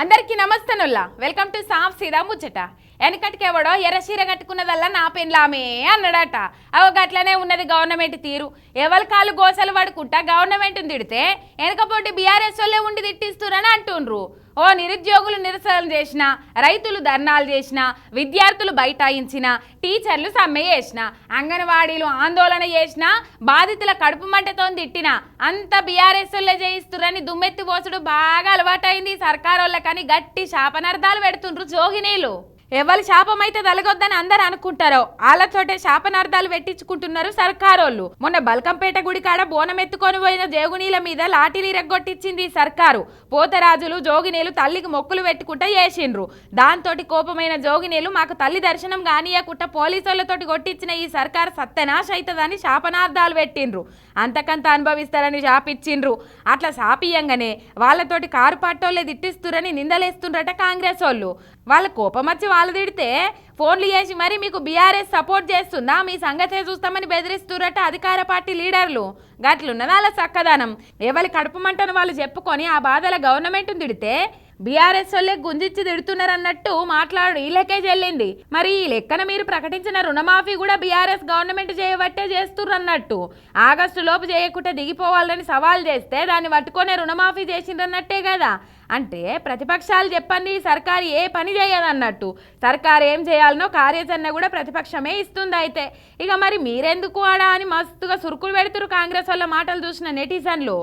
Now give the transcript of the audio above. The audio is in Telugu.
అందరికీ నమస్తనుల్లా. వెల్కమ్ టు సాఫ్ సీదా ముచ్చట. వెనకటికెవడో ఎర్రచీర కట్టుకున్నదల్లా నా పెన్లామే అన్నాడట. అవ గట్లనే ఉన్నది గవర్నమెంట్ తీరు. ఎవరి కాలు గోసలు పడుకుంటా గవర్నమెంట్ తిడితే వెనకపోటీ బీఆర్ఎస్ వాళ్ళే ఉండి తిట్టిస్తురని అంటుండ్రు. ఓ నిరుద్యోగులు నిరసనలు చేసిన రైతులు ధర్నాలు చేసిన విద్యార్థులు బైఠాయించిన టీచర్లు సమ్మె చేసిన అంగన్వాడీలు ఆందోళన చేసిన బాధితుల కడుపు మంటతో తిట్టిన అంత బీఆర్ఎస్ వాళ్ళే చేయిస్తురని దుమ్మెత్తి పోసుడు బాగా అలవాటైంది సర్కార్ వాళ్ళకని గట్టి శాపనార్థాలు పెడుతుండ్రు జోగినీలు ఎవరి శాపం అయితే తలగొద్దని అందరు అనుకుంటారో వాళ్ళతోటే శాపనార్థాలు పెట్టించుకుంటున్నారు సర్కారోళ్ళు. మొన్న బల్కంపేట గుడి కాడ బోనం ఎత్తుకొని పోయిన జోగునీల మీద లాఠీలు రెగ్గొట్టించింది ఈ సర్కారు. పోతరాజులు జోగినీలు తల్లికి మొక్కులు పెట్టుకుంటా చేసిండ్రు దాంతో కోపమైన జోగినీలు మాకు తల్లి దర్శనం కానీయకుండా పోలీసులతోటి కొట్టించిన ఈ సర్కారు సత్యనాశ అవుతుందని శాపనార్థాలు పెట్టిండ్రు. అంతకంత అనుభవిస్తారని శాపిచ్చిండ్రు అట్లా శాపియంగానే వాళ్ళతోటి కారు పట్టోళ్ళే తిట్టిస్తురని నిందలేస్తుండ్రట కాంగ్రెస్ వాళ్ళు వాళ్ళ కోపం వచ్చి వాళ్ళు తిడితే ఫోన్లు చేసి మరి మీకు బీఆర్ఎస్ సపోర్ట్ చేస్తుందా? మీ సంగతే చూస్తామని బెదిరిస్తురట అధికార పార్టీ లీడర్లు. గట్లున్నదాల చక్కదనం? ఎవరి కడుపు మంటను వాళ్ళు చెప్పుకొని ఆ బాధల గవర్నమెంట్ తిడితే బీఆర్ఎస్ వాళ్ళే గుంజిచ్చి తిడుతున్నారన్నట్టు మాట్లాడు. ఈ లెక్కే చెల్లింది. మరి ఈ లెక్కన మీరు ప్రకటించిన రుణమాఫీ కూడా బీఆర్ఎస్ గవర్నమెంట్ చేయబట్టే చేస్తుర్రు అన్నట్టు ఆగస్టు లోపు చేయకుండా దిగిపోవాలని సవాల్ చేస్తే దాన్ని పట్టుకొనే రుణమాఫీ చేసిండ్రన్నట్టే కదా. అంటే ప్రతిపక్షాలు చెప్పండి సర్కారు ఏ పని చేయదన్నట్టు. సర్కారు ఏం చేయాలనో కార్యాచరణ కూడా ప్రతిపక్షమే ఇస్తుంది అయితే ఇక మరి మీరెందుకు ఆడా అని మస్తుగా సురుకులు పెడుతురు కాంగ్రెస్ వాళ్ళ మాటలు చూసిన నెటిజన్లు?